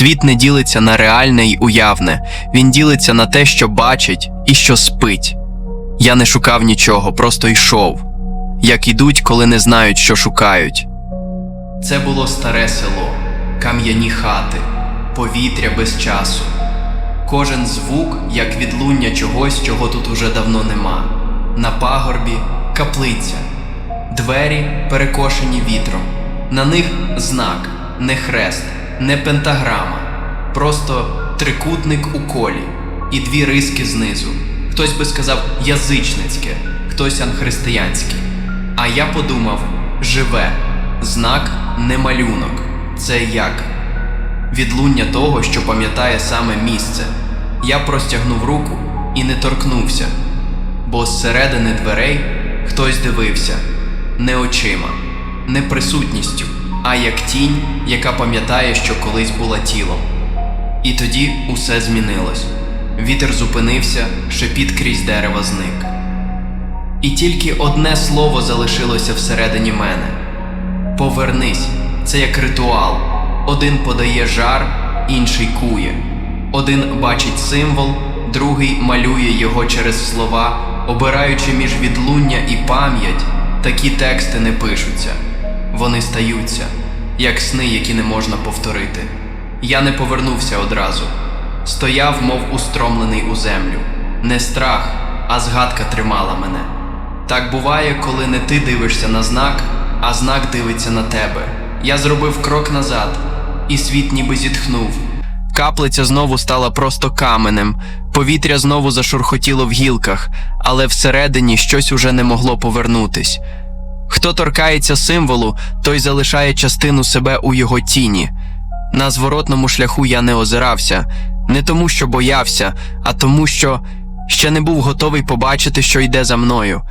Світ не ділиться на реальне й уявне, він ділиться на те, що бачить і що спить. Я не шукав нічого, просто йшов, як ідуть, коли не знають, що шукають. Це було старе село, кам'яні хати, повітря без часу. Кожен звук, як відлуння чогось, чого тут уже давно нема. На пагорбі каплиця, двері перекошені вітром. На них знак, не хрест, не пентаграма, просто трикутник у колі і дві риски знизу. Хтось би сказав язичницьке, хтось анхристиянське. А я подумав: живе, знак не малюнок. Це як? Відлуння того, що пам'ятає саме місце. Я простягнув руку і не торкнувся, бо зсередини дверей хтось дивився не очима, не присутністю, а як тінь, яка пам'ятає, що колись була тілом. І тоді усе змінилось. Вітер зупинився, шепіт крізь дерева зник. І тільки одне слово залишилося всередині мене. Повернись, це як ритуал. Один подає жар, інший кує. Один бачить символ, другий малює його через слова, обираючи між відлуння і пам'ять, такі тексти не пишуться. Вони стаються, як сни, які не можна повторити. Я не повернувся одразу. Стояв, мов устромлений у землю. Не страх, а згадка тримала мене. Так буває, коли не ти дивишся на знак, а знак дивиться на тебе. Я зробив крок назад, і світ ніби зітхнув. Каплиця знову стала просто каменем, повітря знову зашурхотіло в гілках, але всередині щось уже не могло повернутись. Хто торкається символу, той залишає частину себе у його тіні. На зворотному шляху я не озирався, не тому, що боявся, а тому, що ще не був готовий побачити, що йде за мною.